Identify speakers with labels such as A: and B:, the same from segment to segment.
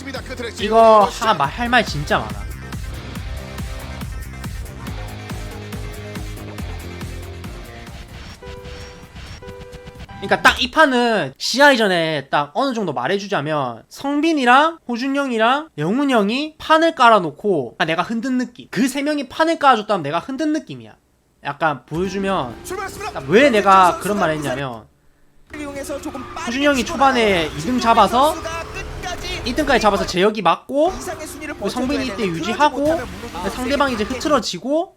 A: 있습니다. 그
B: 이거 할말 진짜 많아. 그러니까 딱 이 판은 시야 이 전에 딱 어느 정도 말해주자면 성빈이랑 호준 형이랑 영훈 형이 판을 깔아놓고 아, 내가 흔든 느낌 그 세 명이 판을 깔아줬다면 내가 흔든 느낌이야 약간 보여주면. 딱왜 내가 그런 말 했냐면 호준이 형이 초반에
C: 출발하다가
B: 2등 잡아서 1등까지 잡아서 재혁이 맞고 그 성빈이 이때
C: 되는데
B: 유지하고
C: 무너지는
B: 상대방이 이제 흐트러지고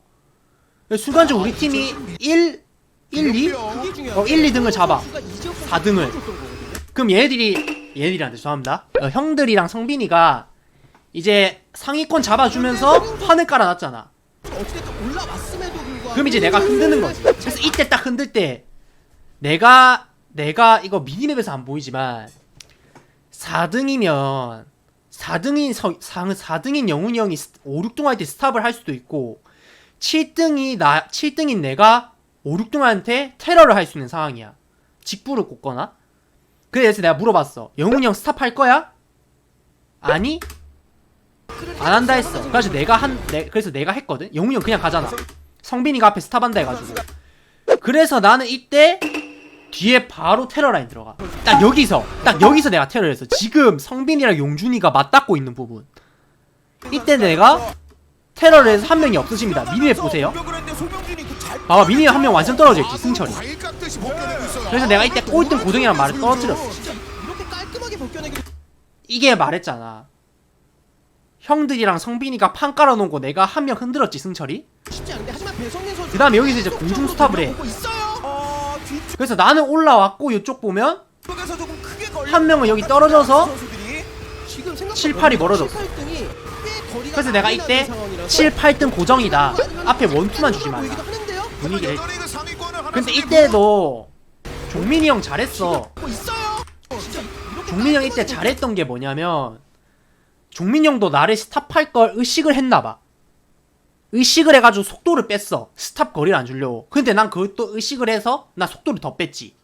B: 순간적으로 우리 팀이 1, 1, 2?
C: 그게 중요한
B: 어, 1, 2등을 잡아.
C: 선수가 이 지역에서
B: 4등을.
C: 보여줬던 거거든요.
B: 그럼 얘네들이 얘네들한테 죄송합니다. 어, 형들이랑 성빈이가 이제 상위권 잡아주면서 판을 깔아놨잖아. 그럼 이제 내가 흔드는 거지. 그래서 이때 딱 흔들 때 내가 내가 이거 미니맵에서 안 보이지만 4등이면 4등인 서, 4등인 영훈이 형이 5, 6등 할 때 스탑을 할 수도 있고 7등이 나 7등인 내가 5, 6등한테 테러를 할 수 있는 상황이야. 직부를 꽂거나. 그래서 내가 물어봤어. 영훈이 형 스탑 할 거야? 아니? 안 한다 했어. 그래서 내가 한 내, 그래서 내가 했거든. 영훈이 형 그냥 가잖아. 성빈이가 앞에 스탑한다 해가지고. 그래서 나는 이때 뒤에 바로 테러 라인 들어가. 딱 여기서 딱 여기서 내가 테러를 했어. 지금 성빈이랑 용준이가 맞닿고 있는 부분. 이때 내가 테러를 해서 한 명이 없어집니다. 미니맵 보세요.
C: 그 잘-
B: 봐봐 미니맵 한 명 완전 떨어져 있지 승철이. 그래서 내가 이때 꼴등 고등이란 말을 떨어뜨렸어.
C: 이게
B: 말했잖아. 형들이랑 성빈이가 판 깔아놓은 거 내가 한 명 흔들었지 승철이.
C: 선수
B: 그다음에 여기서 이제 공중 스탑을 해.
C: 어,
B: 그래서 나는 올라왔고 이쪽 보면. 한 명은 여기 떨어져서
C: 선수들이 지금 생각보다
B: 7, 8이 멀어졌어.
C: 7, 8등이 꽤 거리가
B: 그래서 내가 이때
C: 나는 상황이라서
B: 7, 8등 고정이다. 앞에 원투만 주지 말라. 분위기를.
A: 하나
B: 근데 이때도 종민이 형 잘했어.
C: 어,
B: 종민이 형 이때 잘했던 게 뭐냐면 종민이 형도 나를 스탑할 걸 의식을 했나봐. 의식을 해가지고 속도를 뺐어. 스탑 거리를 안 주려고. 근데 난 그것도 의식을 해서 나 속도를 더 뺐지.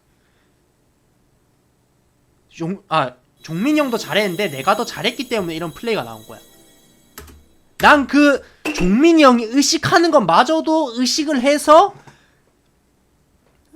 B: 종, 아, 종민이 형도 잘했는데 내가 더 잘했기 때문에 이런 플레이가 나온 거야. 난 그 종민이 형이 의식하는 것마저도 의식을 해서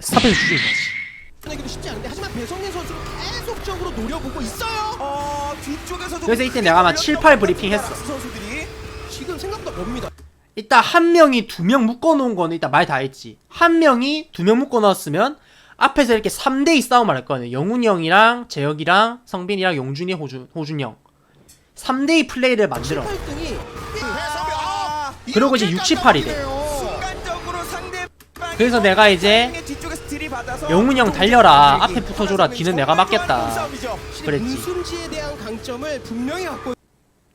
B: 스탑해서 죽인 거지.
C: 내기도 쉽지 않은데 하지만 배성민 선수는 계속적으로 노려보고 있어요. 어, 뒤쪽에서 좀
B: 그래서 이때 내가 아마
C: 걸렸던
B: 7, 8 브리핑 했어.
C: 선수들이 지금 생각보다 멉니다.
B: 일단 한 명이 두 명 묶어놓은 거는 일단 말 다 했지. 한 명이 두 명 묶어놨으면 앞에서 이렇게 3대2 싸움을 할 거는 영훈이 형이랑 재혁이랑 성빈이랑 용준이 호준, 호준 형. 3대2 플레이를 만들어.
C: 8등이
A: 아,
B: 그러고 이제
A: 이렇게
B: 6, 7, 8이 돼. 그래서 내가 이제 영훈이 형 달려라. 앞에 붙어줘라. 뒤는 내가 맞겠다. 그랬지.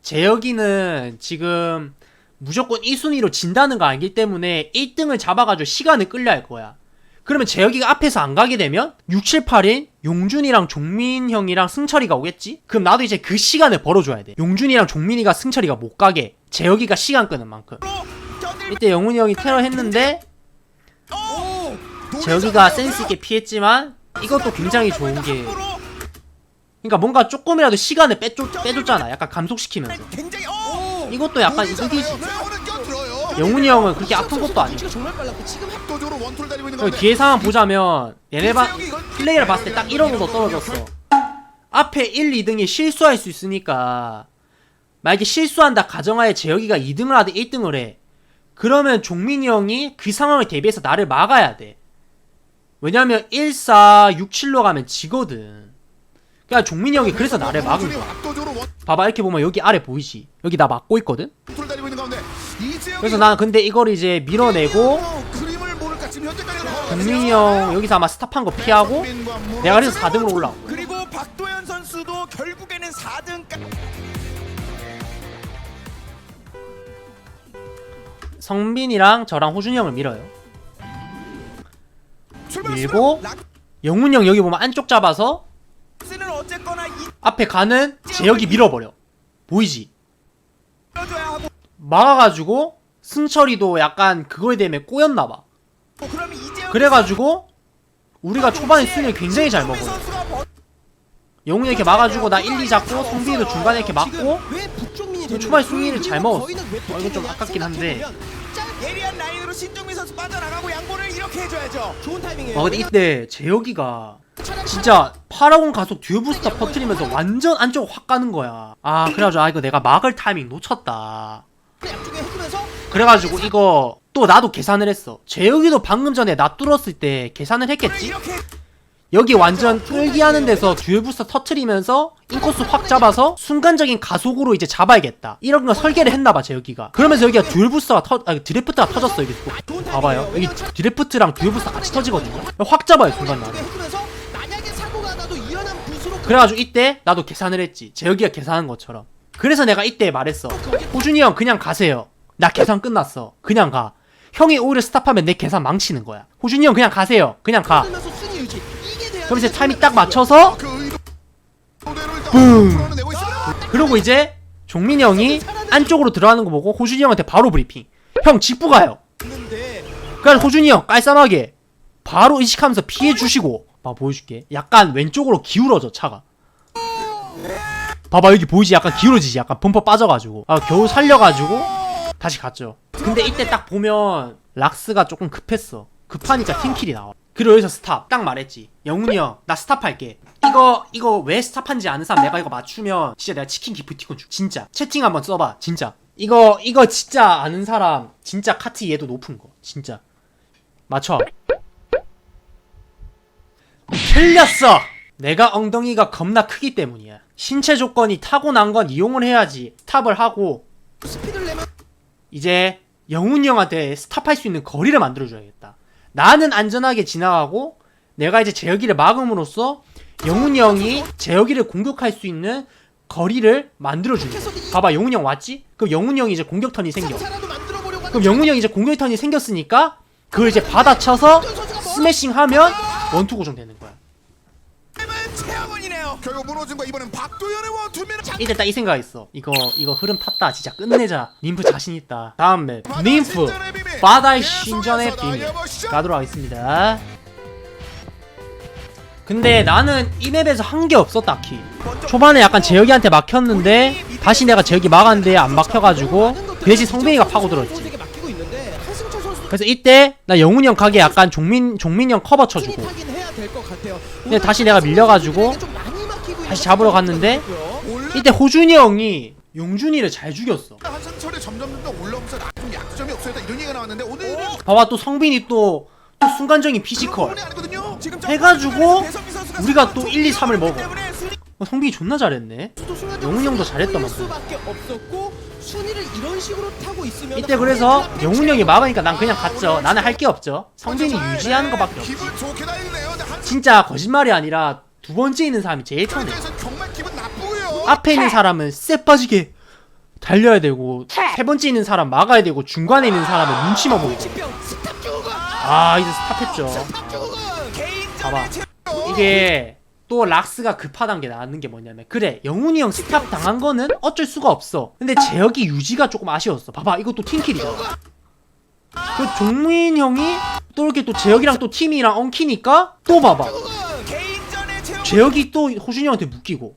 B: 재혁이는 지금 무조건 1순위로 진다는 거 알기 때문에 1등을 잡아가지고 시간을 끌려 할 거야. 그러면 재혁이가 앞에서 안 가게 되면 6, 7, 8인 용준이랑 종민 형이랑 승철이가 오겠지? 그럼 나도 이제 그 시간을 벌어줘야 돼. 용준이랑 종민이가 승철이가 못 가게. 재혁이가 시간 끄는 만큼. 이때 영훈이 형이 테러 했는데 재혁이가 센스 있게 피했지만 이것도 굉장히 좋은 게 그러니까 뭔가 조금이라도 시간을 빼줬, 빼줬잖아. 약간 감속시키면서. 이것도 약간 이득이지.
A: 껴들어요.
B: 영훈이 형은 그렇게 아픈 것도 아니고.
C: 위치가 정말 빨랐고 지금
A: 압도적으로 원투를 달리고 있는
B: 그리고
A: 가운데
B: 뒤에 상황 보자면 얘네 반 플레이를 봤을 때딱 1억으로 떨어졌어. 앞에 1, 2등이 실수할 수 있으니까 만약에 실수한다 가정하에 재혁이가 2등을 하든 1등을 해. 그러면 종민이 형이 그 상황을 대비해서 나를 막아야 돼. 왜냐면 1, 4, 6, 7로 가면 지거든. 그러니까 종민이 형이 그래서 나를 막은 거야.
A: 압도적으로
B: 봐봐 이렇게 보면 여기 아래 보이지? 여기 나 막고 있거든? 그래서 난 근데 이걸 이제 밀어내고 종민이 형 여기서 아마 스탑한 거 피하고 내가 그래서 4등으로 올라온 거야.
C: 그리고 박도현 선수도 결국에는 4등까지
B: 성빈이랑 저랑 호준이 형을 밀어요. 밀고
C: 락
B: 영훈이 형 여기 보면 안쪽 잡아서 앞에 가는 재혁이 밀어버려. 보이지? 막아가지고 승철이도 약간 그거에 대해 꼬였나봐. 그래가지고 우리가 초반에 순위를 굉장히 잘 먹어요. 영훈이 이렇게 막아주고 나 1, 2 잡고 성빈이도 중간에 이렇게 막고 초반에? 승리를 잘 먹었어. 어, 이건 좀 아깝긴 한데.
D: 예리한 라인으로 신중민 선수 빠져나가고 양보를 이렇게 해줘야죠.
C: 좋은 타이밍이에요.
B: 아 근데 이때 재혁이가 진짜 파라곤 가속 듀오 부스터 퍼트리면서 완전 안쪽 확 가는 거야. 아 그래가지고 아 이거 내가 막을 타이밍 놓쳤다. 그래가지고 이거 또 나도 계산을 했어. 재혁이도 방금 전에 나 뚫었을 때 계산을 했겠지? 여기 완전 끌기 하는 데서 듀얼 부스터 터트리면서 인코스 확 잡아서 순간적인 가속으로 이제 잡아야겠다. 이런 거 설계를 했나봐 재혁이가. 그러면서 여기가 듀얼 부스터가 터 아니 드래프트가 터졌어 여기 또 봐봐요. 여기 드래프트랑 듀얼 부스터 같이 터지거든요. 확 잡아요 순간 나를 그래가지고 이때 나도 계산을 했지. 재혁이가 계산한 것처럼. 그래서 내가 이때 말했어. 호준이 형 그냥 가세요. 나 계산 끝났어. 그냥 가. 형이 오히려 스탑하면 내 계산 망치는 거야. 호준이 형 그냥 가세요. 그냥 가. 그럼 이제 타이밍 딱 맞춰서 붐. 그리고 이제 종민이 형이 안쪽으로 들어가는 거 보고 호준이 형한테 바로 브리핑. 형 직부 가요. 그래서 호준이 형 깔쌈하게 바로 의식하면서 피해 주시고 봐 보여줄게. 약간 왼쪽으로 기울어져 차가. 봐봐 여기 보이지? 약간 기울어지지? 약간 범퍼 빠져가지고. 아 겨우 살려가지고 다시 갔죠. 근데 이때 딱 보면 락스가 조금 급했어. 급하니까 팀킬이 나와. 그리고 여기서 스탑. 딱 말했지. 영훈이 형 나 스탑할게. 이거 이거 왜 스탑한지 아는 사람 내가 이거 맞추면 진짜 내가 치킨 기프티콘 줄. 진짜. 채팅 한번 써봐 진짜. 이거 이거 진짜 아는 사람 진짜 카트 얘도 높은 거. 진짜. 맞춰 틀렸어 내가 엉덩이가 겁나 크기 때문이야 신체 조건이 타고난 건 이용을 해야지 스탑을 하고 이제 영훈이 형한테 스탑할 수 있는 거리를 만들어줘야겠다. 나는 안전하게 지나가고 내가 이제 재혁이를 막음으로써 영훈이 형이 재혁이를 공격할 수 있는 거리를 만들어주는 거야. 봐봐 영훈이 형 왔지? 그럼 영훈이 형이 이제 공격 턴이 생겨. 그럼 영훈이 형이 이제 공격 턴이 생겼으니까 그걸 이제 받아쳐서 스매싱 하면 원투 고정되는 거야.
D: 최영훈이네요.
A: 결국 무너진 거 이번엔 박도현의 원투맨
B: 딱이 생각했어. 이거 이거 흐름 탔다. 진짜 끝내자. 님프 자신 있다. 다음 맵 님프 바다의 신전의 비밀 가도록 하겠습니다. 근데 나는 이 맵에서 한 게 없어 딱히. 초반에 약간 재혁이한테 막혔는데 다시 내가 재혁이 막았는데 안 막혀가지고 그 대신 성빈이가 파고들었지. 그래서 이때 나 영훈이 형 가게 약간 종민 종민 형 커버 쳐주고. 근데 다시 내가 밀려가지고 다시 잡으러
C: 것
B: 갔는데. 이때 호준이 형이 용준이를 잘 죽였어.
A: 한승철이 점점 더 올라오면서 아, 좀 약점이 없어졌다 이런 얘기가 나왔는데 오늘은
B: 봐봐 또 성빈이 또, 또 순간적인 피지컬. 해가지고 우리가 또 1, 2, 3을 먹어. 어, 성빈이 존나 잘했네. 영훈이 형도 잘했더만. 이때 그래서 영훈이 형이 막으니까 난 그냥 갔죠. 나는 할 게 없죠. 성빈이 유지하는 것밖에 없지.
A: 근데 한승철
B: 진짜 거짓말이 아니라 두 번째 있는 사람이 제일
A: 나쁘고요.
B: 앞에 있는 사람은 쎄 빠지게 달려야 되고 세 번째 있는 사람 막아야 되고 중간에 있는 사람은 눈치만.
C: 치병 스탑 주고
B: 아 이제 스탑했죠. 봐봐. 이게 또 락스가 급하단 게 나는 게 뭐냐면 그래 영훈이 형 스탑 당한 거는 어쩔 수가 없어. 근데 재혁이 유지가 조금 아쉬웠어. 봐봐 이것도 팀킬이잖아. 그 종민 형이 또 이렇게 또 재혁이랑 또 팀이랑 엉키니까 또 봐봐. 재혁이 또 호준이 형한테 묶이고.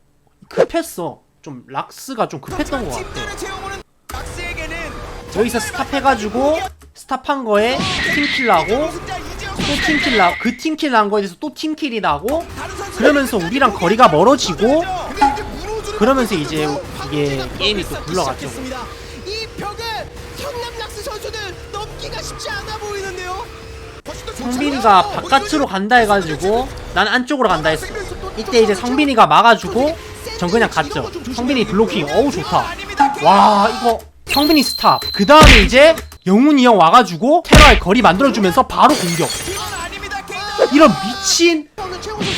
B: 급했어. 좀 락스가 좀 급했던 것 같아. 여기서 스탑해가지고 스탑한 거에 팀킬 나고
D: 우승자 이재영
B: 또 팀킬 나고 그 팀킬 난 거에 대해서 또 팀킬이 나고 그러면서 우리랑 거리가 멀어지고 그러면서 이제 이게 게임이 또 굴러갔죠.
C: 이 벽을 성남 락스 선수들 넘기가 쉽지 않아 보이는데요.
B: 성빈이가? 바깥으로 간다 해가지고 난 안쪽으로 간다 했어. 이때 이제 성빈이가 막아주고 전 그냥 갔죠. 성빈이 블로킹 어우 좋다. 와 이거 성빈이 스탑. 그 다음에 이제 영훈이 형 와가지고 테러할 거리 만들어주면서 바로 공격. 이런 미친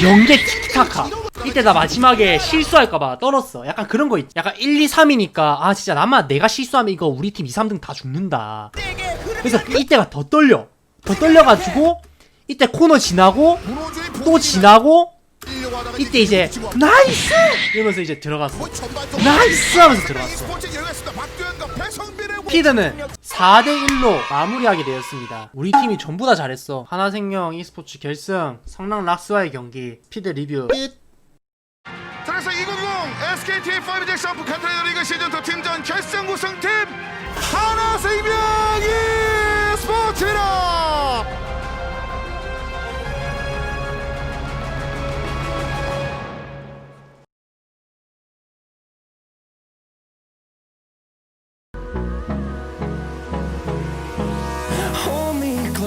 B: 연계 틱타카. 이때 나 마지막에 실수할까봐 떨었어. 약간 그런 거 있. 약간 1, 2, 3이니까 아 진짜 나만 내가 실수하면 이거 우리 팀 2, 3등 다 죽는다. 그래서 이때가 더 떨려. 더 떨려가지고 이때 코너 지나고 또 지나고 이때 이제 나이스 이러면서 이제 들어갔어. 나이스 하면서 들어갔어. 피드는 4대1로 마무리하게 되었습니다. 우리 팀이 전부 다 잘했어. 하나생명 e스포츠 결승 성남 락스와의 경기 피드 리뷰 끝.
A: 자, 그래서 2020 SKT 5J 샴푸 카트라이더 리그 시즌 2 팀전 결승 우승팀 하나생명이 스포츠입니다.